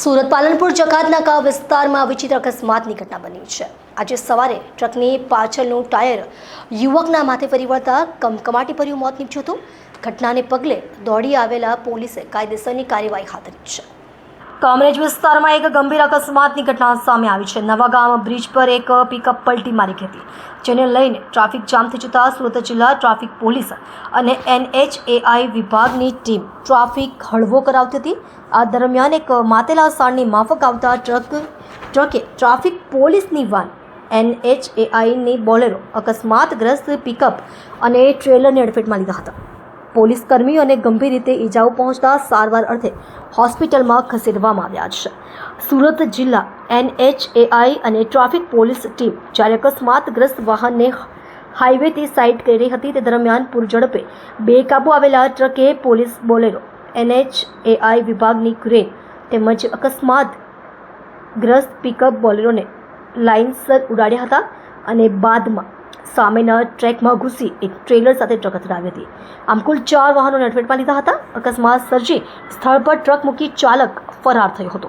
સુરત પાલનપુર જકાતનાકા વિસ્તારમાં વિચિત્ર અકસ્માતની ઘટના બની છે. આજે સવારે ટ્રકની પાછળનું ટાયર યુવકના માથે ફરી વળતા કમકમાટી ભર્યું મોત નીપજ્યું હતું. ઘટનાને પગલે દોડી આવેલા પોલીસે કાયદેસરની કાર્યવાહી હાથ ધરી છે. કામરેજ વિસ્તારમાં એક ગંભીર અકસ્માતની ઘટના સામે આવી છે. નવાગામ બ્રિજ પર એક પિકઅપ પલટી મારી હતી જેને લઈને ટ્રાફિક જામ થઈ જતા સુરત જિલ્લા ટ્રાફિક પોલીસ અને એનએચએઆઈ વિભાગની ટીમ ટ્રાફિક હળવો કરાવતી હતી. આ દરમિયાન એક માતેલા સાણની માફક આવતા ટ્રક ટ્રકે ટ્રાફિક પોલીસની વાન એનએચએઆઈની બોલેરો અકસ્માતગ્રસ્ત પિકઅપ અને ટ્રેલરને અડફેટમાં લીધા હતા. પોલીસ કર્મીઓને ગંભીર રીતે ઈજાઓ પહોંચતા સારવાર અર્થે હોસ્પિટલમાં ખસેડવામાં આવ્યા છે. સુરત જિલ્લા એનએચએઆઈ અને ટ્રાફિક પોલીસ ટીમ જ્યારે અકસ્માતગ્રસ્ત વાહનને હાઈવેથી સાઇડ કરી રહી હતી તે દરમિયાન પૂરઝડપે બેકાબુ આવેલા ટ્રકે પોલીસ બોલેરો, એનએચએઆઈ વિભાગની ક્રેન તેમજ અકસ્માતગ્રસ્ત પિકઅપ બોલેરોને લાઇનસર ઉડાડ્યા હતા અને બાદમાં સામેના ટ્રેકમાં ઘૂસી એક ટ્રેલર સાથે ટ્રક અથડાવી હતી. આમ કુલ ચાર વાહનોને અડફેટમાં લીધા હતા. અકસ્માત સર્જી સ્થળ પર ટ્રક મૂકી ચાલક ફરાર થયો હતો.